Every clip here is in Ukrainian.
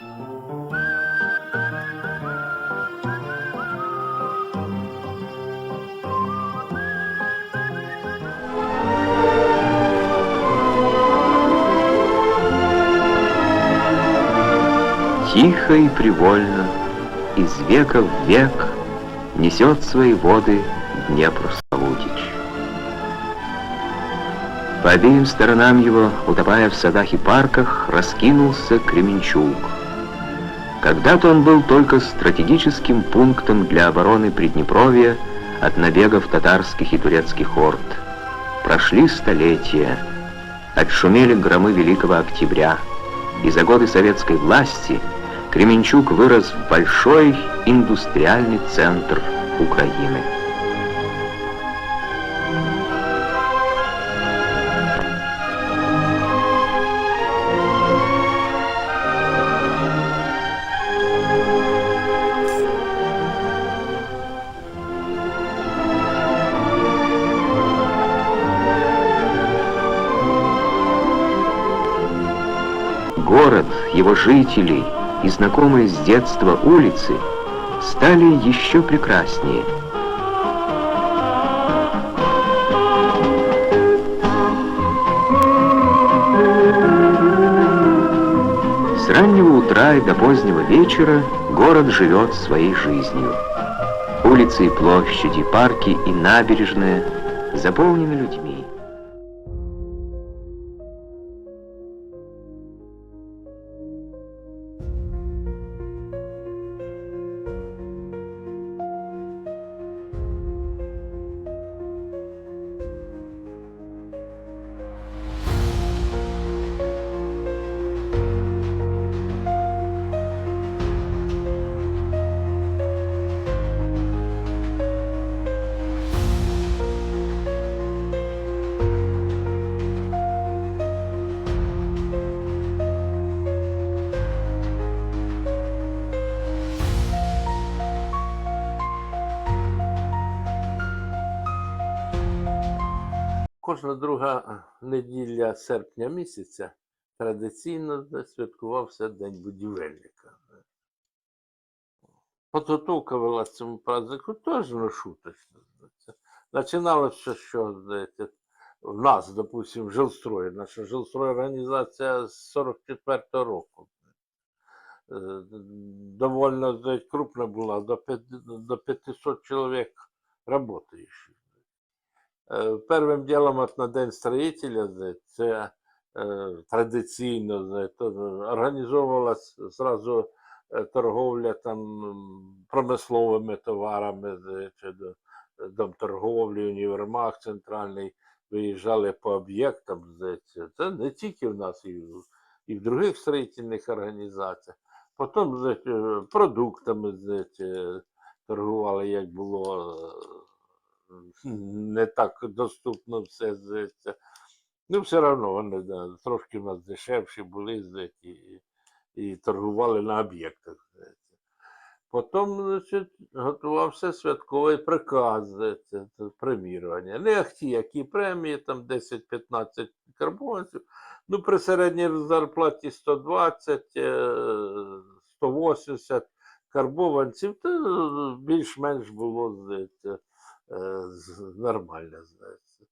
Тихо и привольно, из века в век, Несет свои воды Днепр Славутич. По обеим сторонам его, утопая в садах и парках, раскинулся Кременчуг. Когда-то он был только стратегическим пунктом для обороны Приднепровья от набегов татарских и турецких орд. Прошли столетия, отшумели громы Великого Октября, и за годы советской власти Кременчуг вырос в большой индустриальный центр Украины. Его жители и знакомые с детства улицы стали еще прекраснее. С раннего утра и до позднего вечера город живет своей жизнью. Улицы и площади, парки и набережная заполнены людьми. Кожна друга неділя серпня місяця традиційно святкувався День будівельника. Підготовка вела цьому празднику теж не шуточно. Починалося, що знаєте, в нас, допустим, жилстрої, наша жилстрой організація з 44-го року. Е, Довольно крупна була, до 500 чоловік працюючих. Е, Первим ділом на День строїтеля це е, традиційно організовувалась зразу е, торговля там промисловими товарами, до- дом торговлі, універмаг центральний, виїжджали по об'єктам. Це не тільки в нас, і в, і в других строїтельних організаціях. Потім продуктами торгували, як було не так доступно все здається. Ну, все одно вони да, трошки в нас дешевші були і, і торгували на об'єктах. Потім значить, готувався святковий приказ, здається, це. Не ахті, які премії, там 10-15 карбованців. Ну, при середній зарплаті 120, е, 180 карбованців, то більш-менш було, здається, е, нормально, здається.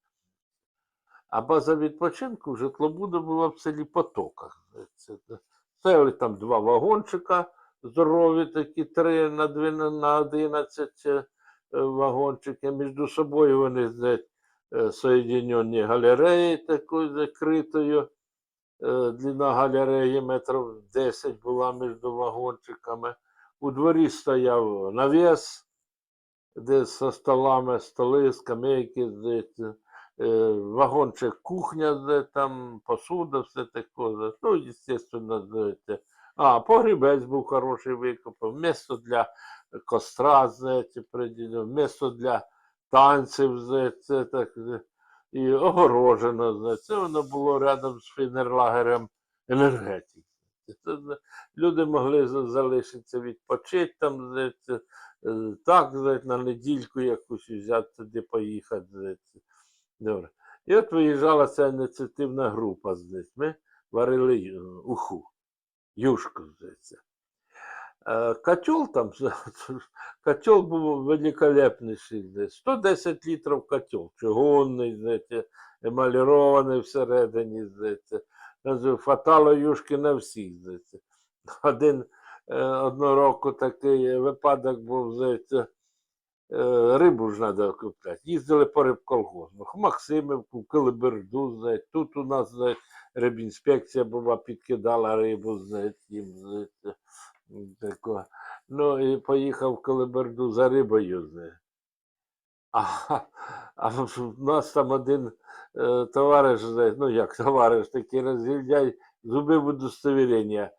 А база відпочинку в житлобуду була в селі Потоках. здається. Стояли там два вагончика, здорові такі, три на, дві, на 11 е, вагончики. Між собою вони здається, е, галереї такою закритою. Е, Длина галереї метрів 10 була між вагончиками. У дворі стояв навіс, де со столами, столи, скамейки, здається, е, вагончик кухня, де там посуда, все таке. Ну, звісно, знаєте. А, погрібець був хороший викопав, місто для костра, знаєте, приділив, місто для танців, знаєте, так, е, і огорожено, знаєте. Це воно було рядом з фінерлагерем енергетики. Люди могли залишитися відпочити там, знаєте, е, так, на недільку якусь взяти туди поїхати. Добре. І от виїжджала ця ініціативна група з дітьми, варили е, уху. юшку, здається. Е, Котел там, котел був великолепніший, десь 110 літрів котел, чугунний, знаєте, емалірований всередині, знаєте. Хватало юшки на всіх, знаєте. Один е, одного року такий випадок був, знаєте, е, рибу ж треба купляти. Їздили по рибколгознах. Максимівку, Килиберду, знаєте. Тут у нас, знаєте, рибінспекція була, підкидала рибу, знаєте, їм. Тако. Ну і поїхав в Калиберду за рибою. А, а в нас там один е, товариш, ну як товариш, такий розгільдяй, зубив удостовірення е,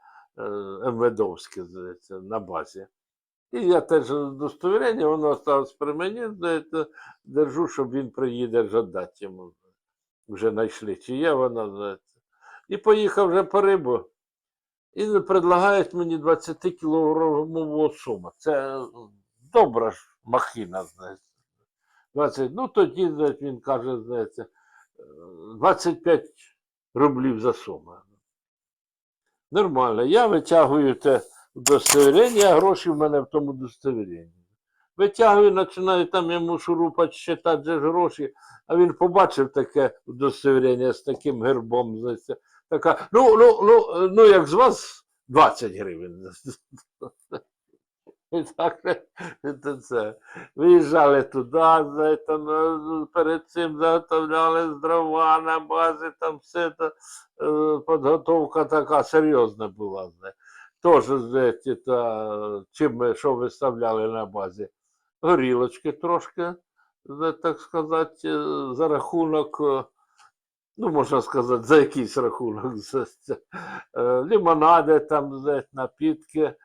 МВДовське, здається, на базі. І я теж удостовірення, воно осталось при мені, знаєте, держу, щоб він приїде вже дати йому. Вже знайшли, чи є воно, знаєте. І поїхав вже по рибу. І предлагають мені 20 кілограмового сума. Це добра ж махіна, знаєте. 20, ну тоді, знаєте, він каже, знаєте, е, 25 рублів за сума. Нормально. Я витягую те удостоверення, а гроші в мене в тому удостовіренні. Витягую, починаю там йому шурупач считати же ж гроші, а він побачив таке удостоверення з таким гербом. Така, ну, ну, ну, ну, як з вас 20 гривень. Так, це, це. Виїжджали туди, знаєте, ну, перед цим заготовляли з дрова на базі, там все це, е, підготовка така серйозна була. Теж, та, чим ми що виставляли на базі? Горілочки трошки, так сказати, е, за рахунок, е, ну, можна сказати, за якийсь рахунок. Лимонади, там, напітки,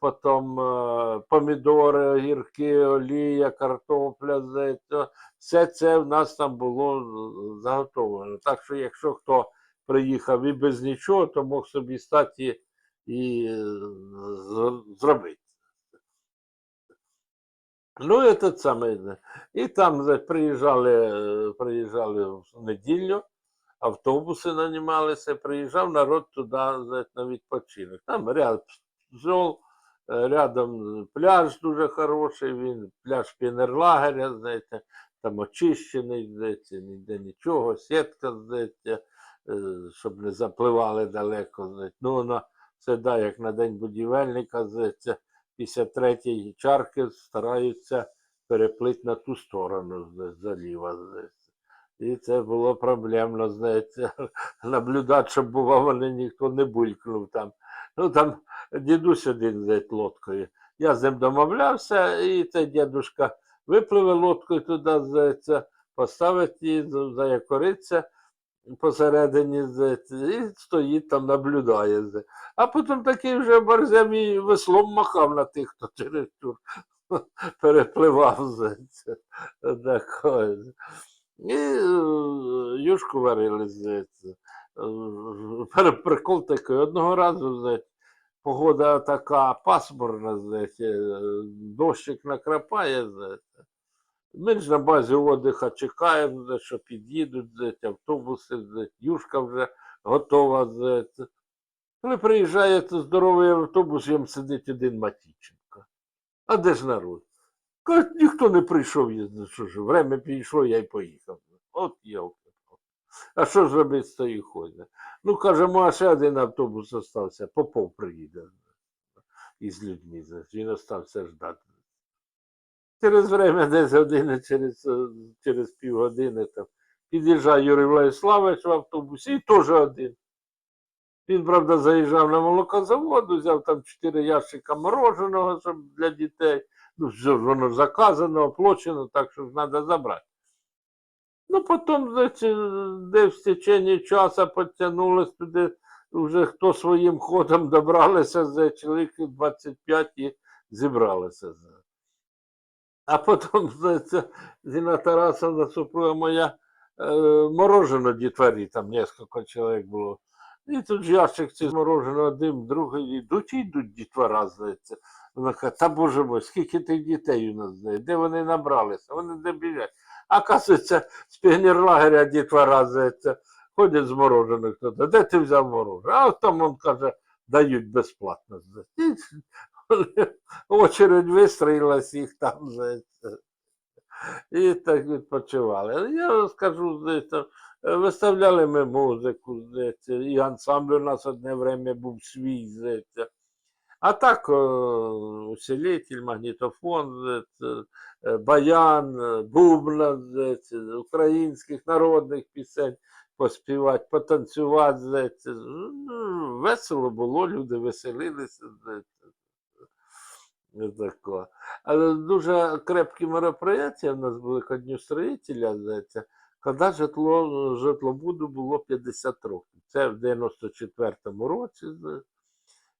потім е, помідори, огірки, олія, картопля, знаєте, все це в нас там було е, заготовлено. Так що, якщо хто приїхав і без нічого, то мог собі стати і е, зробити. Ну, те саме. е, І там приїжджали, е, приїжджали в неділю, автобуси нанімалися, приїжджав народ туди на відпочинок. Там ряд пчол, е, рядом пляж дуже хороший, він пляж Пінерлагеря, знаєте, там очищений, знаєте, ніде нічого, сітка, знаєте, е, щоб не запливали далеко. Знаєте. Ну, вона це да, як на день будівельника, знаєте, після третьої чарки стараються переплити на ту сторону заліва. знаєте. І це було проблемно, знаєте, наблюдати, щоб бува, вони ніхто не булькнув там. Ну там дідусь один знаєте, лодкою. Я з ним домовлявся, і цей дідушка випливе лодкою туди, знаєте, поставить її, заякориться посередині, і стоїть там, наблюдає. А потім такий вже борзем і веслом махав на тих, хто через тур перепливав. Такое. І е, юшку варили, здається. Е, Прикол такий. Одного разу, погода така пасмурна, знаєте, е, дощик накрапає, знаєте. Ми ж на базі отдиха чекаємо, що під'їдуть, знаєте, автобуси, знаєте, юшка вже готова. Знаєте. Коли приїжджає це здоровий автобус, їм сидить один Матіченко. А де ж народ? Кажуть, ніхто не прийшов, я що ж, время підійшло, я й поїхав. От йолки. А що ж робити з тої ходить? Ну, каже, а ще один автобус остався, Попов приїде із людьми. Він остався ждати. Через время, десь години, через, через півгодини там, під'їжджає Юрій Владиславович в автобусі і теж один. Він, правда, заїжджав на молокозавод, взяв там чотири ящика мороженого щоб для дітей. Ну, все ж воно заказано, оплачено, так що ж треба забрати. Ну, потім, де в течение часу потягнулися туди, вже хто своїм ходом добралися, за чоловік 25 і зібралися. А потім, Зіна Тарасовна, супруга моя, е, морожено дітварі, там кілька чоловік було. І тут ящик ці мороженого один, другий, йдуть і йдуть дітвора, знаєте. Вона каже, та боже мой, скільки тих дітей у нас знає, де вони набралися, вони де біжать. А оказується, з піонерлагеря дітвора, знаєте, ходять з морожених туди. Де ти взяв морожене? А там він каже, дають безплатно. Очередь вистроїлась їх там. знаєте, І так відпочивали. Я скажу, знаєте, виставляли ми музику, знаєте, і ансамбль у нас одне время був свій, знаєте. А так, о, усилитель, магнітофон, е, баян, е, бубна, знаєте, українських народних пісень поспівати, потанцювати, знаєте. Ну, Весело було, люди веселилися, знаєте. Не. Але дуже крепкі мероприятия в нас були ко Дню строїтеля, знаєте, коли житло, житлобуду було 50 років. Це в 94-му році.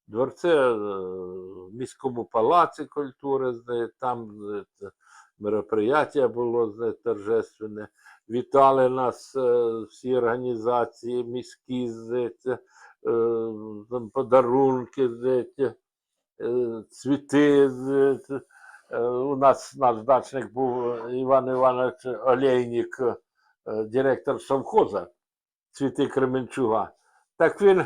Дворце е, в міському палаці культури, там знаєте, мероприятие було торжественне. Вітали нас е, всі організації міські, е, подарунки, цвіти. У нас наш дачник був Іван Іванович Олейник, директор совхоза цвіти Кременчуга. Так він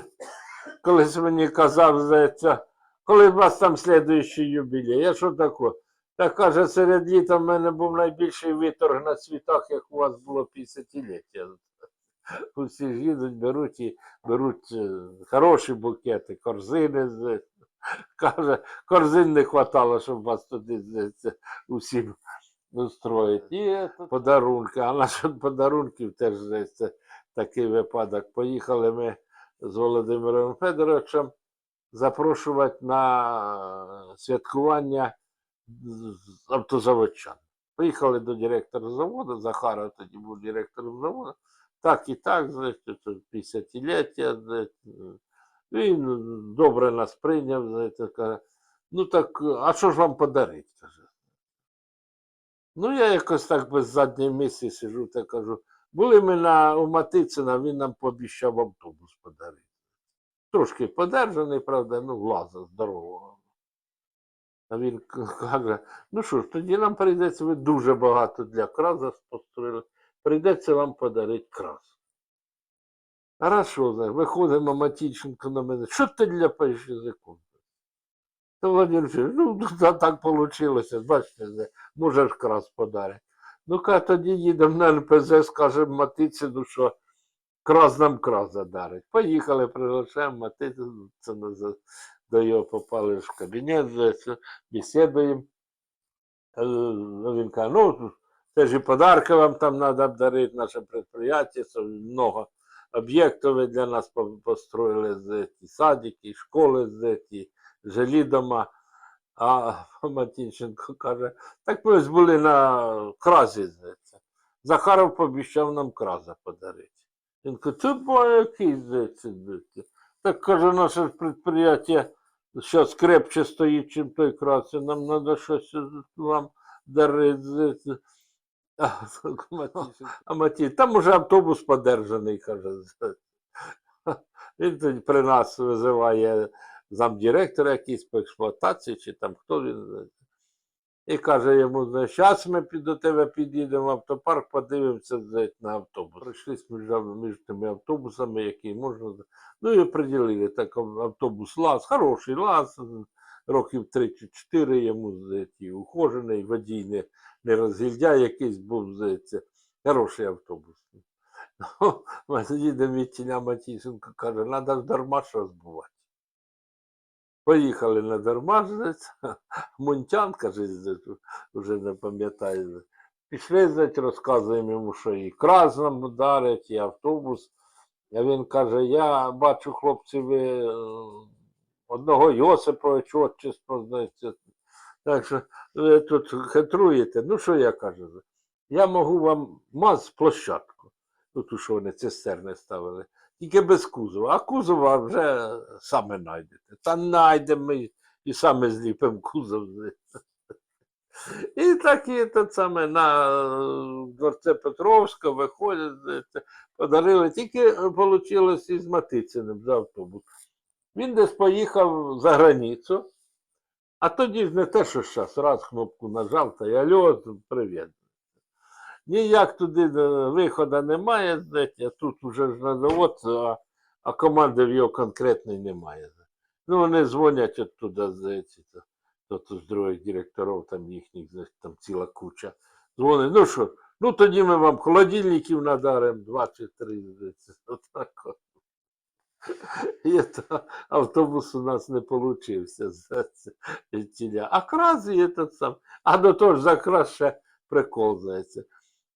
колись мені казав, здається, коли у вас там слідуючий юбілей, я що таке? Так каже, серед літа в мене був найбільший виторг на цвітах, як у вас було 50-ліття. Усі ж їдуть, беруть і беруть е, хороші букети, корзини. Каже, корзин не хватало, щоб вас туди усім устроїти. І е, подарунки. А насчет подарунків теж здається, такий випадок. Поїхали ми з Володимиром Федоровичем запрошувати на святкування автозаводчан. Поїхали до директора заводу, Захаров тоді був директором заводу. Так і так, знаєте, 50-ліття. Він добре нас прийняв, знаєте, каже, ну так, а що ж вам подарити? каже. Ну, я якось так без задньої мислі сижу та кажу, були ми на, у Матицина, він нам пообіцяв автобус подарити. Трошки подержаний, правда, ну, влаза здорового. А він каже, ну що ж, тоді нам прийдеться, ви дуже багато для краза построїли, прийдеться вам подарити крас. Хорошо, знаєш, виходимо Матіченко на мене, що ти для язиком? Та Владимир ну так вийшло, бачите, може ж крас подарить. Ну ка тоді їдемо на НПЗ, скажемо Матицину, що крас нам крас задарить. Поїхали, приглашаємо Матицину, це до його попали в кабінет, бесідуємо. Е, ну, Він каже, ну, це ж і подарки вам там треба дарити, наше підприємство, це много об'єктів для нас построїли, садики, школи, і жилі дома. А Матінченко каже, так ми ось були на кразі, здається. Захаров пообіцяв нам краза подарити. Він каже, це який, здається. Так каже, наше підприємство зараз крепче стоїть, чим той крас, і нам треба щось вам дарити. А, а Матій, там уже автобус подержаний, каже. Він тоді при нас визиває замдиректора якийсь по експлуатації, чи там хто він. І каже йому, зараз ми до тебе під'їдемо в автопарк, подивимося на автобус. Прийшлися між, тими автобусами, які можна. Ну і приділили так автобус лаз, хороший лаз, років 3-4 йому, здається, ухожений, водій не, не розгільдяй якийсь був, здається, хороший автобус. Ну, Ми їдемо від тіля Матісенко, каже, треба ж дармаш розбувати. Поїхали на Мунтян, каже, вже не пам'ятаю. Пішли, знаєте, розказуємо йому, що і крас нам і автобус. А він каже, я бачу, хлопці, ви е, одного Йосиповича отчество, знаєте. Так що ви тут хитруєте. Ну, що я кажу? Я можу вам маз площадку. Ну, ту, що вони цистерни ставили. Тільки без кузова. А кузова вже саме знайдете. Та знайдемо ми і саме зліпимо кузов. І так і те саме на е, дворце Петровська виходять, подарили. Тільки вийшло із Матициним за автобус. Він десь поїхав за границю, а тоді ж не те, що зараз, раз кнопку нажав, та й альо, привіт. Ніяк туди е, виходу немає, знаєте, тут вже завод, а, а команди в його конкретної немає. Ну, вони дзвонять оттуда, здається, то, то, з других директорів, там їхніх, там ціла куча. Дзвонить, ну що, ну тоді ми вам холодильників надаримо, два чи три, здається, отак. от. І то автобус у нас не получився. А краз і этот сам. А до того ж за краз ще прикол, здається.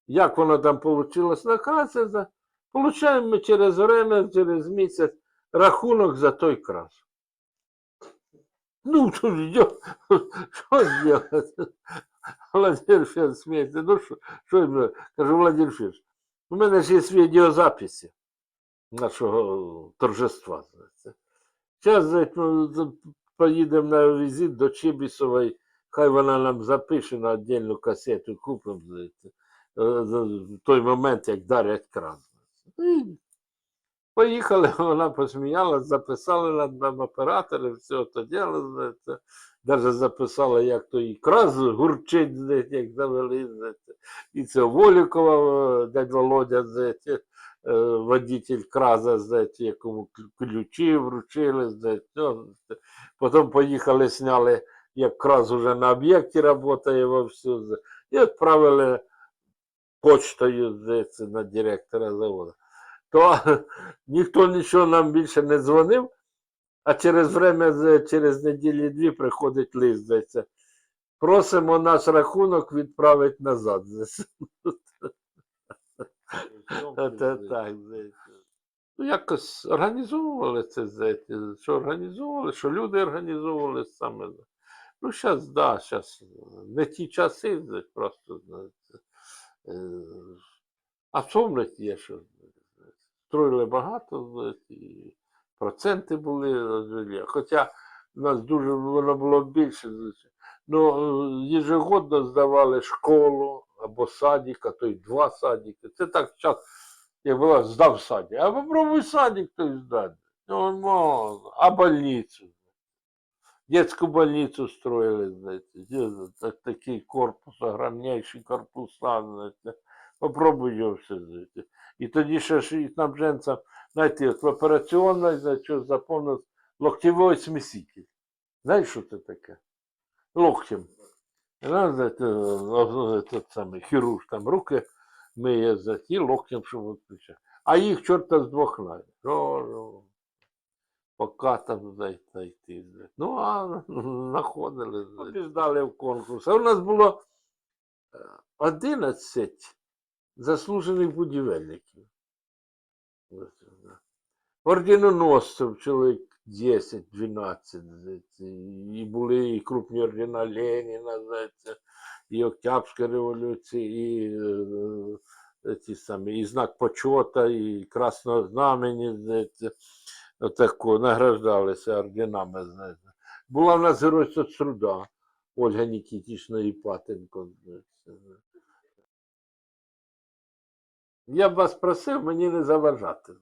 Як воно там вийшло на за... получаємо ми через время, через місяць рахунок за той крас. Ну, що зробити? Владимир Федорович сміється, ну що, що? Кажу, Владимир Федорович, у мене ж є відеозаписи нашого торжества. Зараз ну, поїдемо на візит до Чибісової, хай вона нам запише на віддільну касету, купимо в той момент, як дарять кран. Поїхали, вона посміялась, записали над нам оператори, все то діло. Даже записала, як то і краз гурчить, знаєте, як завели, знаєте. І це Волікова, е, дядь Володя, знаєте, е, водитель краза, знаєте, якому ключі вручили, знаєте. Потім поїхали, сняли, як краз уже на об'єкті працює вовсю, і відправили почтою, здається, на директора заводу. То ніхто нічого нам більше не дзвонив, а через время, через неділі-дві приходить лист, здається. Просимо наш рахунок відправити назад. так. Ну, якось організовували це, здається, що організовували, що люди організовували саме. Ну, зараз, да, зараз не ті часи, просто, знаєте. А сумність є, що строїли багато, і проценти були. е, Хоча у нас дуже воно було більше. Ну, е, ежегодно здавали школу або садик, то й два садики. Це так час, як була, здав садик. А попробуй садик той здати. Ну. А больницю. Детскую больницу строили, знаете, так- такие корпус, огромнейший корпуса, знаете. Попробуй його все, знаєте. І тоді ще ж і снабженцям, знаєте, в операційній, знаєте, що запомнив, локтєвий сміситель. Знаєш, що це таке? Локтем. Ну, этот самий хірург там руки миє, знаєте, і локтем, щоб відключати. А їх чорта з двох навіть. Пока там знайти. Ну, а знаходили. Побіждали в конкурс. А у нас було е, 11 заслужених будівельників. Орденоносців чоловік 10-12. І були і крупні ордена Леніна, здається, і Октябрьської революції, і, е, ті самі, і знак почота, і Красного Знамені, здається, отако, награждалися орденами, знаєте. Була в нас герой соцтруда Ольга Нікітічна Іпатенко. Я б вас просив мені не заважати.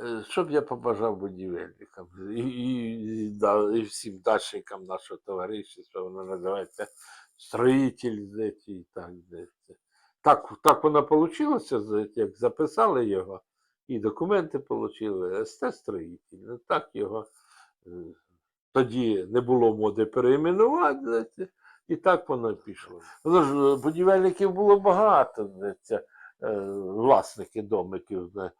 Е, Що б я побажав будівельникам і, і, і всім дачникам нашого товариства, воно називається строїтель, здається, і так, здається. Так, так воно вийшло, як записали його, і документи отримали, СТ-строїтель. Ну, так його е, тоді не було моди переіменувати, і так воно пішло. Воно ж е, будівельників було багато, здається, е, власники домиків. е,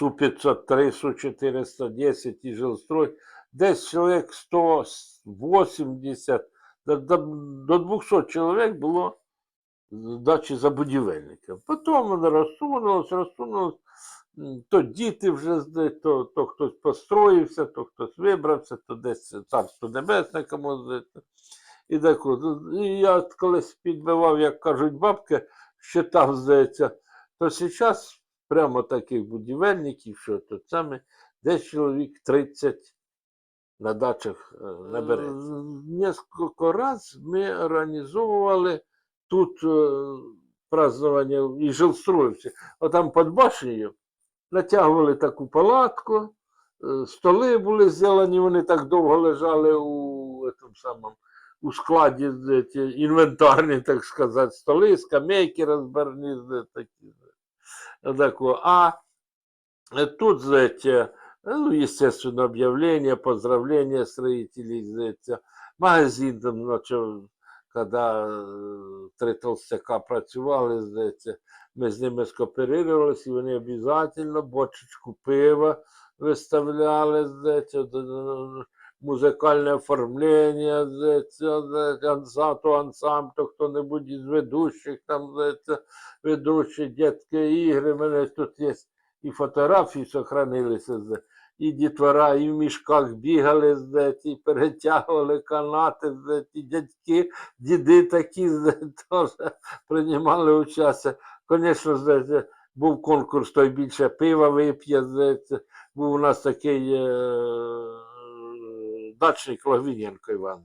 Су-503, Су-410 і жилстрой. Десь чоловік 180, до, до, до 200 чоловік було дачі за будівельників. Потім воно розсунулося, розсунулося. То діти вже, зде- то, то хтось построївся, то хтось вибрався, то десь царство небесне комусь. здається. І так от. І я колись підбивав, як кажуть бабки, считав, здається, то зараз прямо таких будівельників, що то саме, десь чоловік 30 на дачах е, набереться. Несколько раз ми організовували тут е, празднування і жилстроївці. Отам під башнею натягували таку палатку, е, столи були зроблені, вони так довго лежали у этом самому у складі де інвентарні, так сказати, столи, скамейки де. А тут знаєте, Ну, естественно, объявления, поздравления строителей, здається. Магазин там почав, коли е, три толстяка працювали, здається, ми з ними скооперувалися, і вони обов'язково бочечку пива виставляли, здається, музикальне оформлення, здається, здається, анса- то ансамбль, то хто-небудь із ведущих, там, здається, ведучі дітки ігри, в мене тут є і фотографії сохранилися, з- і дітвора, і в мішках бігали, здається, і перетягували канати, і дядьки, діди такі теж приймали участь. Звісно, був конкурс, той більше пива вип'є. Був у нас такий е, дачник Логвиненко Іван,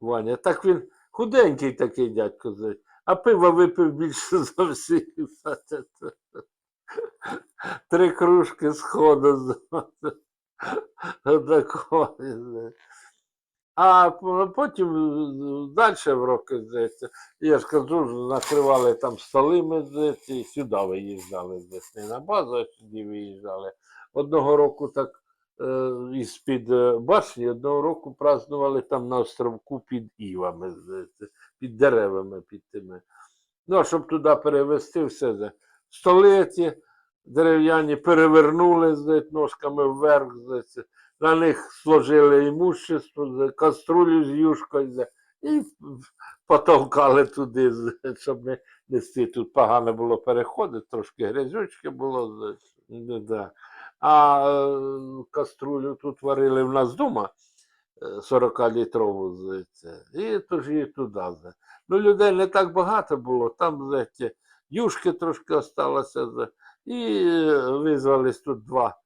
Ваня. Так він худенький такий дядько, а пива випив більше за всіх. Три кружки сходу. А потім далі в роки, здається, я ж кажу, накривали там столи ми здається, і сюди виїжджали, десь не на базу, а сюди виїжджали. Одного року так е, із-під е, башні, одного року празднували там на островку під Івами, здається, під деревами під тими. Ну, а щоб туди перевезти все, ці дерев'яні перевернули здається, ножками вверх, здається, на них сложили імущество, каструлю з юшкою і потолкали туди, здається, щоб не нести. Тут погано було переходити, трошки грязючки було. здається, ну, да. А е, каструлю тут варили в нас вдома. 40-літрову, здається, і тож і туди. Ну, людей не так багато було, там, знаєте, юшки трошки осталося. І е, визвались тут два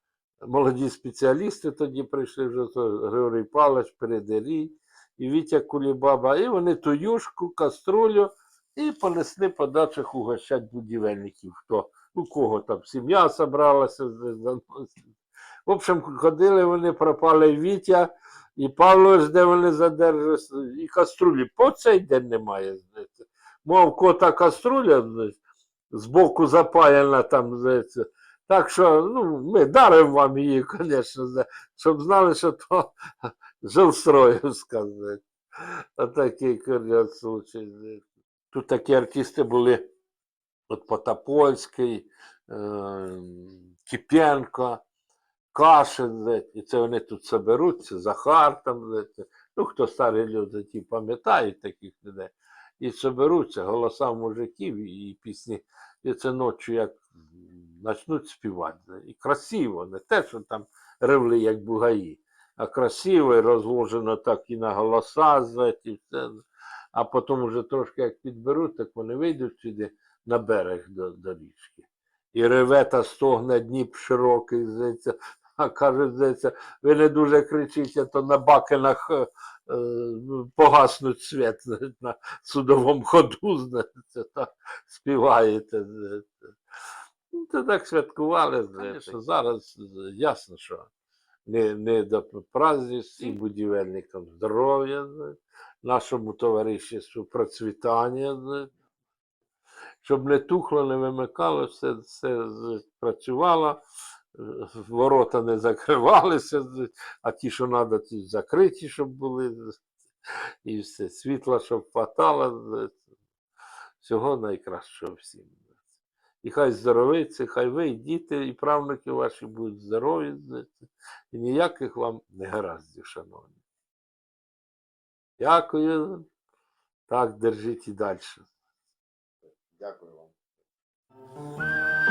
молоді спеціалісти, тоді прийшли вже Григорій Павлович, Передерій і Вітя Кулібаба. І вони ту юшку, каструлю і понесли по дачах угощать будівельників. Хто, у кого там сім'я собралася. з- В общем, ходили вони, пропали Вітя. І Павлович, де вони задержалися, і каструлі по цей день немає. Мов кота каструля збоку запаяна там, здається. Так що ну, ми даримо вам її, звісно, щоб знали, що то жилстроївська. Отакий курйоз случай. Тут такі артисти були от Потапольський, е, Кипенко. Кашин, і це вони тут соберуться, Захар там, ну хто старі люди, ті пам'ятають таких людей. І соберуться голоса мужиків і, пісні. І це ночі як почнуть співати. І красиво, не те, що там ревли, як бугаї, а красиво і розложено так і на голоса, знаєте, і все. А потім вже трошки як підберуть, так вони вийдуть сюди на берег до, до річки. І реве та стогне Дніп широкий, здається, а каже, здається, ви не дуже кричите, то на бакенах е, погаснуть світ на судовому ходу, знаєте, так співаєте. Ну, то так святкували, знаєте. Зараз е, ясно, що не, не до празднів всім будівельникам здоров'я, нашому товаришству процвітання, щоб не тухло, не вимикало, все, все працювало, е, ворота не закривалися, а ті, що треба, ті закриті, щоб були. І все. Світла, щоб хватало. Всього найкращого всім. І хай здоровиться, хай ви, і діти, і правнуки ваші будуть здорові, і ніяких вам негараздів, шановні. Дякую. Так, держіть і далі. Дякую вам.